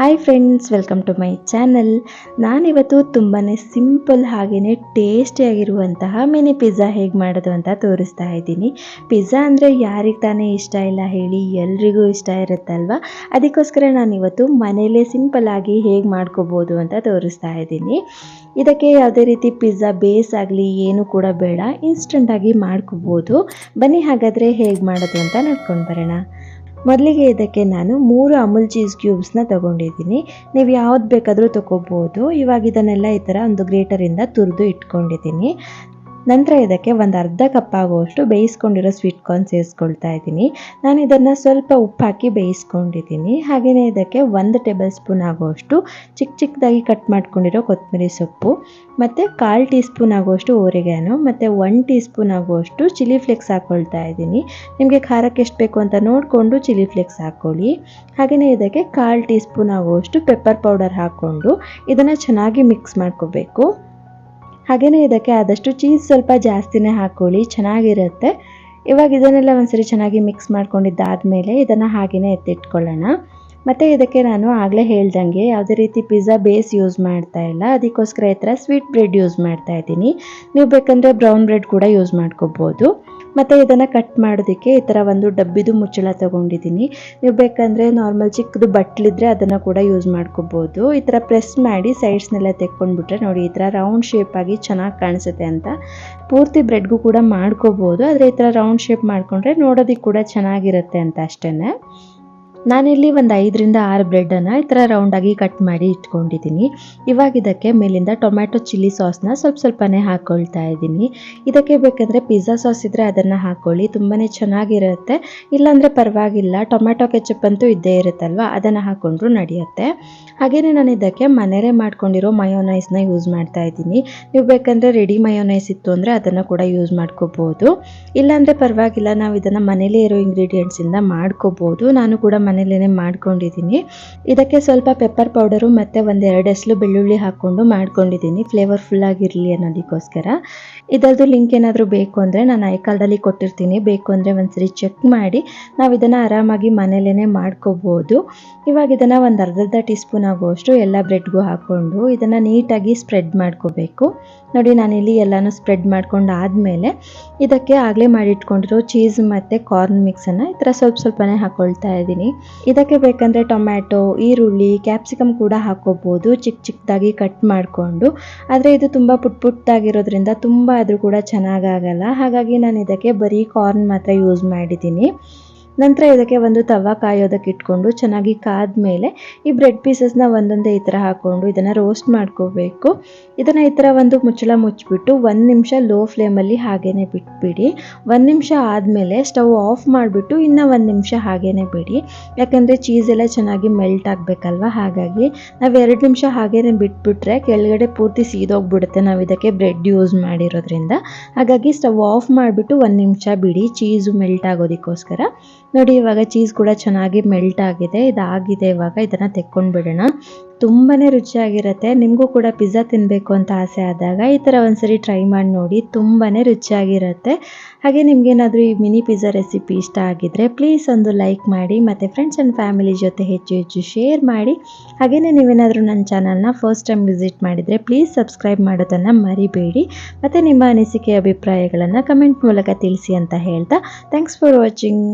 Hi friends welcome to my channel ನಾನಿವತ್ತು ತುಂಬಾ simple ಹಾಗೆಯೇ ಟೇಸ್ಟಿಯಾಗಿರುವಂತಹ ಮಿನಿ ಪಿಜ್ಜಾ ಹೇಗೆ ಮಾಡೋದು ಅಂತ ತೋರಿಸ್ತಾ ಇದ್ದೀನಿ. ಪಿಜ್ಜಾ ಅಂದರೆ ಯಾರಿಗೆ ತಾನೇ ಇಷ್ಟ ಇಲ್ಲ ಹೇಳಿ ಎಲ್ರಿಗೂ ಇಷ್ಟ ಇರುತ್ತಲ್ವ? ಅದಕ್ಕೋಸ್ಕರ ನಾನಿವತ್ತು ಮನೆಯಲ್ಲೇ ಸಿಂಪಲ್ ಆಗಿ ಹೇಗೆ ಮಾಡ್ಕೋಬೋದು ಅಂತ ತೋರಿಸ್ತಾ ಇದ್ದೀನಿ. ಇದಕ್ಕೆ ಯಾವುದೇ ರೀತಿ ಪಿಜ್ಜಾ ಬೇಸ್ ಆಗಲಿ ಏನು ಕೂಡ ಬೇಡ ಇನ್ಸ್ಟಂಟಾಗಿ ಮಾಡ್ಕೋಬೋದು. ಬನ್ನಿ ಹಾಗಾದರೆ ಹೇಗೆ ಮಾಡೋದು ಅಂತ ನೋಡ್ಕೊಂಡು ಬರೋಣ. ಮೊದಲಿಗೆ ಇದಕ್ಕೆ ನಾನು ಮೂರು ಅಮುಲ್ ಚೀಸ್ ಕ್ಯೂಬ್ಸ್ನ ತಗೊಂಡಿದ್ದೀನಿ. ನೀವು ಯಾವ್ದು ಬೇಕಾದರೂ ತಗೋಬೋದು. ಇವಾಗ ಇದನ್ನೆಲ್ಲ ಈ ಥರ ಒಂದು ಗ್ರೇಟರಿಂದ ತುರಿದು ಇಟ್ಕೊಂಡಿದ್ದೀನಿ. ನಂತರ ಇದಕ್ಕೆ ಒಂದು ಅರ್ಧ ಕಪ್ ಆಗುವಷ್ಟು ಬೇಯಿಸ್ಕೊಂಡಿರೋ ಸ್ವೀಟ್ ಕಾರ್ನ್ ಸೇರಿಸ್ಕೊಳ್ತಾ ಇದ್ದೀನಿ. ನಾನು ಇದನ್ನು ಸ್ವಲ್ಪ ಉಪ್ಪು ಹಾಕಿ ಬೇಯಿಸ್ಕೊಂಡಿದ್ದೀನಿ. ಹಾಗೆಯೇ ಇದಕ್ಕೆ ಒಂದು ಟೇಬಲ್ ಸ್ಪೂನ್ ಆಗುವಷ್ಟು ಚಿಕ್ಕ ಚಿಕ್ಕದಾಗಿ ಕಟ್ ಮಾಡ್ಕೊಂಡಿರೋ ಕೊತ್ತಂಬರಿ ಸೊಪ್ಪು, ಮತ್ತು ಕಾಲು ಟೀ ಸ್ಪೂನ್ ಆಗುವಷ್ಟು ಓರಿಗ್ಯಾನು, ಮತ್ತು ಒನ್ ಟೀ ಸ್ಪೂನ್ ಆಗುವಷ್ಟು ಚಿಲ್ಲಿ ಫ್ಲೇಕ್ಸ್ ಹಾಕ್ಕೊಳ್ತಾ ಇದ್ದೀನಿ. ನಿಮಗೆ ಖಾರಕ್ಕೆ ಎಷ್ಟು ಬೇಕು ಅಂತ ನೋಡಿಕೊಂಡು ಚಿಲ್ಲಿ ಫ್ಲೇಕ್ಸ್ ಹಾಕ್ಕೊಳ್ಳಿ ಹಾಗೆಯೇ ಇದಕ್ಕೆ ಕಾಲು ಟೀ ಸ್ಪೂನ್ ಆಗುವಷ್ಟು ಪೆಪ್ಪರ್ ಪೌಡರ್ ಹಾಕ್ಕೊಂಡು ಇದನ್ನು ಚೆನ್ನಾಗಿ ಮಿಕ್ಸ್ ಮಾಡ್ಕೋಬೇಕು. ಹಾಗೆಯೇ ಇದಕ್ಕೆ ಆದಷ್ಟು ಚೀಸ್ ಸ್ವಲ್ಪ ಜಾಸ್ತಿನೇ ಹಾಕ್ಕೊಳ್ಳಿ ಚೆನ್ನಾಗಿರುತ್ತೆ. ಇವಾಗ ಇದನ್ನೆಲ್ಲ ಒಂದ್ಸರಿ ಚೆನ್ನಾಗಿ ಮಿಕ್ಸ್ ಮಾಡ್ಕೊಂಡಿದ್ದಾದಮೇಲೆ ಇದನ್ನು ಹಾಗೆಯೇ ಎತ್ತಿಟ್ಕೊಳ್ಳೋಣ. ಮತ್ತು ಇದಕ್ಕೆ ನಾನು ಆಗಲೇ ಹೇಳ್ದಂಗೆ ಯಾವುದೇ ರೀತಿ ಪಿಜ್ಜಾ ಬೇಸ್ ಯೂಸ್ ಮಾಡ್ತಾ ಇಲ್ಲ. ಅದಕ್ಕೋಸ್ಕರ ಈ ಥರ ಸ್ವೀಟ್ ಬ್ರೆಡ್ ಯೂಸ್ ಮಾಡ್ತಾ ಇದ್ದೀನಿ. ನೀವು ಬೇಕಂದರೆ ಬ್ರೌನ್ ಬ್ರೆಡ್ ಕೂಡ ಯೂಸ್ ಮಾಡ್ಕೋಬೋದು. ಮತ್ತು ಇದನ್ನು ಕಟ್ ಮಾಡೋದಕ್ಕೆ ಈ ಥರ ಒಂದು ಡಬ್ಬಿದು ಮುಚ್ಚಳ ತೊಗೊಂಡಿದ್ದೀನಿ. ನೀವು ಬೇಕಂದರೆ ನಾರ್ಮಲ್ ಚಿಕ್ಕದು ಬಟ್ಲಿದ್ರೆ ಅದನ್ನು ಕೂಡ ಯೂಸ್ ಮಾಡ್ಕೋಬೋದು. ಈ ಥರ ಪ್ರೆಸ್ ಮಾಡಿ ಸೈಡ್ಸ್ನೆಲ್ಲ ತೆಕ್ಕೊಂಡ್ಬಿಟ್ರೆ ನೋಡಿ ಈ ಥರ ರೌಂಡ್ ಶೇಪಾಗಿ ಚೆನ್ನಾಗಿ ಕಾಣಿಸುತ್ತೆ ಅಂತ. ಪೂರ್ತಿ ಬ್ರೆಡ್ಗೂ ಕೂಡ ಮಾಡ್ಕೋಬೋದು. ಆದರೆ ಈ ಥರ ರೌಂಡ್ ಶೇಪ್ ಮಾಡಿಕೊಂಡ್ರೆ ನೋಡೋದಕ್ಕೆ ಕೂಡ ಚೆನ್ನಾಗಿರುತ್ತೆ ಅಂತ ಅಷ್ಟೇ ನಾನಿಲ್ಲಿ ಒಂದು ಐದರಿಂದ ಆರು ಬ್ರೆಡ್ಡನ್ನು ಈ ಥರ ರೌಂಡಾಗಿ ಕಟ್ ಮಾಡಿ ಇಟ್ಕೊಂಡಿದ್ದೀನಿ. ಇವಾಗ ಇದಕ್ಕೆ ಮೇಲಿಂದ ಟೊಮ್ಯಾಟೊ ಚಿಲ್ಲಿ ಸಾಸ್ನ ಸ್ವಲ್ಪ ಸ್ವಲ್ಪನೇ ಹಾಕ್ಕೊಳ್ತಾ ಇದ್ದೀನಿ. ಇದಕ್ಕೆ ಬೇಕಂದರೆ ಪಿಜ್ಜಾ ಸಾಸ್ ಇದ್ದರೆ ಅದನ್ನು ಹಾಕ್ಕೊಳ್ಳಿ ತುಂಬಾ ಚೆನ್ನಾಗಿರುತ್ತೆ. ಇಲ್ಲಾಂದರೆ ಪರವಾಗಿಲ್ಲ ಟೊಮ್ಯಾಟೊ ಕೆಚಪ್ ಅಂತೂ ಇದ್ದೇ ಇರುತ್ತಲ್ವ, ಅದನ್ನು ಹಾಕ್ಕೊಂಡ್ರೂ ನಡೆಯುತ್ತೆ. ಹಾಗೆಯೇ ನಾನು ಇದಕ್ಕೆ ಮನೆಯೇ ಮಾಡ್ಕೊಂಡಿರೋ ಮಯೋನೈಸ್ನ ಯೂಸ್ ಮಾಡ್ತಾ ಇದ್ದೀನಿ. ನೀವು ಬೇಕಂದರೆ ರೆಡಿ ಮಯೋನೈಸ್ ಇತ್ತು ಅಂದರೆ ಅದನ್ನು ಕೂಡ ಯೂಸ್ ಮಾಡ್ಕೋಬೋದು. ಇಲ್ಲಾಂದರೆ ಪರವಾಗಿಲ್ಲ, ನಾವು ಇದನ್ನು ಮನೇಲೇ ಇರೋ ಇಂಗ್ರೀಡಿಯೆಂಟ್ಸಿಂದ ಮಾಡ್ಕೋಬೋದು. ನಾನು ಕೂಡ ಮನೇಲೇ ಮಾಡ್ಕೊಂಡಿದ್ದೀನಿ. ಇದಕ್ಕೆ ಸ್ವಲ್ಪ ಪೆಪ್ಪರ್ ಪೌಡರು ಮತ್ತು ಒಂದು ಎರಡು ಎಸ್ಲು ಬೆಳ್ಳುಳ್ಳಿ ಹಾಕ್ಕೊಂಡು ಮಾಡ್ಕೊಂಡಿದ್ದೀನಿ. ಫ್ಲೇವರ್ಫುಲ್ ಆಗಿರಲಿ ಅನ್ನೋದಕ್ಕೋಸ್ಕರ. ಇದರದ್ದು ಲಿಂಕ್ ಏನಾದರೂ ಬೇಕು ಅಂದರೆ ನಾನು ಕಾಲದಲ್ಲಿ ಕೊಟ್ಟಿರ್ತೀನಿ. ಬೇಕು ಅಂದರೆ ಒಂದ್ಸರಿ ಚೆಕ್ ಮಾಡಿ. ನಾವು ಇದನ್ನು ಆರಾಮಾಗಿ ಮನೇಲೇ ಮಾಡ್ಕೋಬೋದು. ಇವಾಗ ಇದನ್ನು ಒಂದು ಅರ್ಧರ್ಧ ಟೀ ಸ್ಪೂನ್ ಆಗುವಷ್ಟು ಎಲ್ಲ ಬ್ರೆಡ್ಗೂ ಹಾಕ್ಕೊಂಡು ಇದನ್ನು ನೀಟಾಗಿ ಸ್ಪ್ರೆಡ್ ಮಾಡ್ಕೋಬೇಕು. ನೋಡಿ ನಾನಿಲ್ಲಿ ಎಲ್ಲನೂ ಸ್ಪ್ರೆಡ್ ಮಾಡ್ಕೊಂಡು ಆದಮೇಲೆ ಇದಕ್ಕೆ ಆಗಲೇ ಮಾಡಿಟ್ಕೊಂಡಿರೋ ಚೀಸ್ ಮತ್ತು ಕಾರ್ನ್ ಮಿಕ್ಸನ್ನು ಈ ಥರ ಸ್ವಲ್ಪ ಸ್ವಲ್ಪನೇ ಹಾಕ್ಕೊಳ್ತಾ ಇದ್ದೀನಿ. ಇದಕ್ಕೆ ಬೇಕಂದರೆ ಟೊಮ್ಯಾಟೊ, ಈರುಳ್ಳಿ ಕ್ಯಾಪ್ಸಿಕಮ್ ಕೂಡ ಹಾಕೋಬೋದು. ಚಿಕ್ಕ ಚಿಕ್ಕದಾಗಿ ಕಟ್ ಮಾಡಿಕೊಂಡು. ಆದರೆ ಇದು ತುಂಬ ಪುಟ್ ಪುಟ್ಟಾಗಿರೋದ್ರಿಂದ ತುಂಬ ಆದರೂ ಕೂಡ ಚೆನ್ನಾಗಾಗಲ್ಲ. ಹಾಗಾಗಿ ನಾನು ಇದಕ್ಕೆ ಬರೀ ಕಾರ್ನ್ ಮಾತ್ರ ಯೂಸ್ ಮಾಡಿದ್ದೀನಿ. ನಂತರ ಇದಕ್ಕೆ ಒಂದು ತವ ಕಾಯೋದಕ್ಕೆ ಇಟ್ಕೊಂಡು ಚೆನ್ನಾಗಿ ಕಾದ ಮೇಲೆ ಈ ಬ್ರೆಡ್ ಪೀಸಸ್ನ ಒಂದೊಂದೇ ಈ ಥರ ಹಾಕ್ಕೊಂಡು ಇದನ್ನು ರೋಸ್ಟ್ ಮಾಡ್ಕೋಬೇಕು. ಇದನ್ನು ಈ ಥರ ಒಂದು ಮುಚ್ಚಳ ಮುಚ್ಚಿಬಿಟ್ಟು ಒಂದು ನಿಮಿಷ ಲೋ ಫ್ಲೇಮಲ್ಲಿ ಹಾಗೇ ಬಿಟ್ಬಿಡಿ. ಒಂದು ನಿಮಿಷ ಆದಮೇಲೆ ಸ್ಟವ್ ಆಫ್ ಮಾಡಿಬಿಟ್ಟು ಇನ್ನೂ ಒಂದು ನಿಮಿಷ ಹಾಗೇ ಬಿಡಿ. ಯಾಕಂದರೆ ಚೀಸ್ ಎಲ್ಲ ಚೆನ್ನಾಗಿ ಮೆಲ್ಟ್ ಆಗಬೇಕಲ್ವ? ಹಾಗಾಗಿ ನಾವು ಎರಡು ನಿಮಿಷ ಹಾಗೇ ಬಿಟ್ಬಿಟ್ರೆ ಕೆಳಗಡೆ ಪೂರ್ತಿ ಸೀದೋಗ್ಬಿಡುತ್ತೆ ನಾವು ಇದಕ್ಕೆ ಬ್ರೆಡ್ ಯೂಸ್ ಮಾಡಿರೋದ್ರಿಂದ. ಹಾಗಾಗಿ ಸ್ಟವ್ ಆಫ್ ಮಾಡಿಬಿಟ್ಟು ಒಂದು ನಿಮಿಷ ಬಿಡಿ ಚೀಸು ಮೆಲ್ಟ್ ಆಗೋದಕ್ಕೋಸ್ಕರ. ನೋಡಿ, ಇವಾಗ ಚೀಸ್ ಕೂಡ ಚೆನ್ನಾಗಿ ಮೆಲ್ಟ್ ಆಗಿದೆ, ಇದಾಗಿದೆ ಇವಾಗ, ಇದನ್ನು ತೆಕ್ಕೊಂಡು ಬಿಡೋಣ ತುಂಬಾ ರುಚಿಯಾಗಿರುತ್ತೆ. ನಿಮಗೂ ಕೂಡ ಪಿಜ್ಜಾ ತಿನ್ನಬೇಕು ಅಂತ ಆಸೆ ಆದಾಗ ಈ ಥರ ಒಂದ್ಸರಿ ಟ್ರೈ ಮಾಡಿ ನೋಡಿ ತುಂಬಾ ರುಚಿಯಾಗಿರುತ್ತೆ. ಹಾಗೆ ನಿಮಗೇನಾದರೂ ಈ ಮಿನಿ ಪಿಜ್ಜಾ ರೆಸಿಪಿ ಇಷ್ಟ ಆಗಿದ್ದರೆ ಪ್ಲೀಸ್ ಒಂದು ಲೈಕ್ ಮಾಡಿ, ಮತ್ತು ಫ್ರೆಂಡ್ಸ್ ಆ್ಯಂಡ್ ಫ್ಯಾಮಿಲಿ ಜೊತೆ ಹೆಚ್ಚು ಹೆಚ್ಚು ಶೇರ್ ಮಾಡಿ. ಹಾಗೆಯೇ ನೀವೇನಾದರೂ ನನ್ನ ಚಾನಲ್ನ ಫಸ್ಟ್ ಟೈಮ್ ವಿಸಿಟ್ ಮಾಡಿದರೆ ಪ್ಲೀಸ್ ಸಬ್ಸ್ಕ್ರೈಬ್ ಮಾಡೋದನ್ನು ಮರಿಬೇಡಿ. ಮತ್ತು ನಿಮ್ಮ ಅನಿಸಿಕೆ, ಅಭಿಪ್ರಾಯಗಳನ್ನು ಕಮೆಂಟ್ ಮೂಲಕ ತಿಳಿಸಿ ಅಂತ ಹೇಳ್ತಾ ಥ್ಯಾಂಕ್ಸ್ ಫಾರ್ ವಾಚಿಂಗ್